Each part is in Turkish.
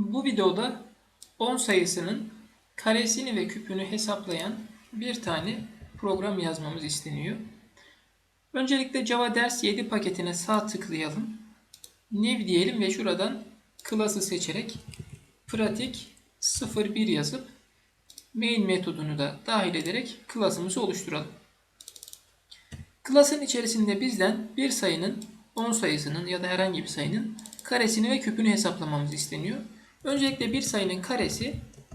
Bu videoda 10 sayısının karesini ve küpünü hesaplayan bir tane program yazmamız isteniyor. Öncelikle Java ders 7 paketine sağ tıklayalım. New diyelim ve şuradan class'ı seçerek pratik 01 yazıp main metodunu da dahil ederek class'ımızı oluşturalım. Class'ın içerisinde bizden bir sayının 10 sayısının ya da herhangi bir sayının karesini ve küpünü hesaplamamız isteniyor. Öncelikle bir sayının karesi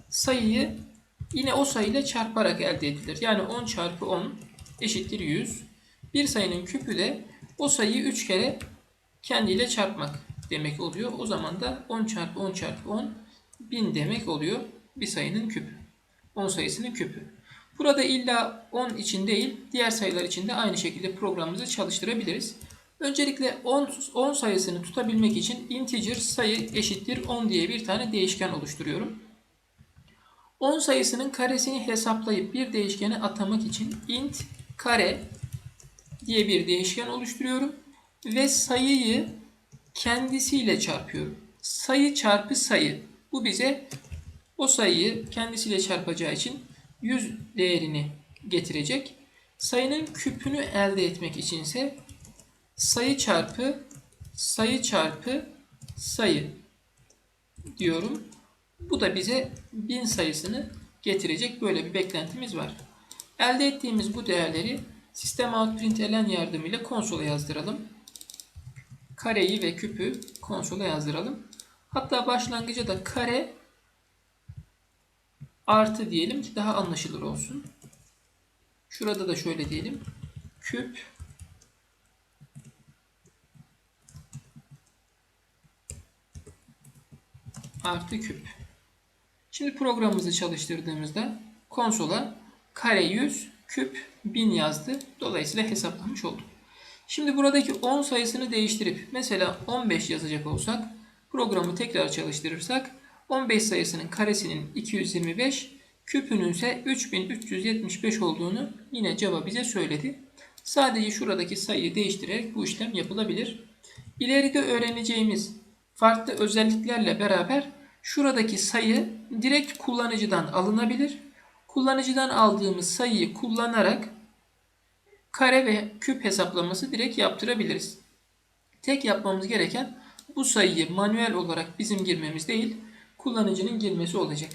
sayıyı yine o sayıyla çarparak elde edilir. Yani 10 çarpı 10 eşittir 100. Bir sayının küpü de o sayıyı 3 kere kendiyle çarpmak demek oluyor. O zaman da 10 çarpı 10 çarpı 10 1000 demek oluyor bir sayının küpü. 10 sayısının küpü. Burada illa 10 için değil, diğer sayılar için de aynı şekilde programımızı çalıştırabiliriz. Öncelikle 10, 10 sayısını tutabilmek için integer sayı eşittir 10 diye bir tane değişken oluşturuyorum. 10 sayısının karesini hesaplayıp bir değişkene atamak için int kare diye bir değişken oluşturuyorum ve sayıyı kendisiyle çarpıyorum. Sayı çarpı sayı. Bu bize o sayıyı kendisiyle çarpacağı için 100 değerini getirecek. Sayının küpünü elde etmek içinse sayı çarpı sayı çarpı sayı diyorum. Bu da bize 1000 sayısını getirecek böyle bir beklentimiz var. Elde ettiğimiz bu değerleri sistem outprintln yardımıyla konsola yazdıralım. Kareyi ve küpü konsola yazdıralım. Hatta başlangıca da kare artı diyelim ki daha anlaşılır olsun. Şurada da şöyle diyelim. Küp artı küp. Şimdi programımızı çalıştırdığımızda konsola kare 100 küp 1000 yazdı. Dolayısıyla hesaplamış olduk. Şimdi buradaki 10 sayısını değiştirip mesela 15 yazacak olsak programı tekrar çalıştırırsak 15 sayısının karesinin 225 küpünün ise 3375 olduğunu yine Java bize söyledi. Sadece şuradaki sayıyı değiştirerek bu işlem yapılabilir. İleride öğreneceğimiz farklı özelliklerle beraber şuradaki sayı direkt kullanıcıdan alınabilir. Kullanıcıdan aldığımız sayıyı kullanarak kare ve küp hesaplaması direkt yaptırabiliriz. Tek yapmamız gereken bu sayıyı manuel olarak bizim girmemiz değil, kullanıcının girmesi olacak.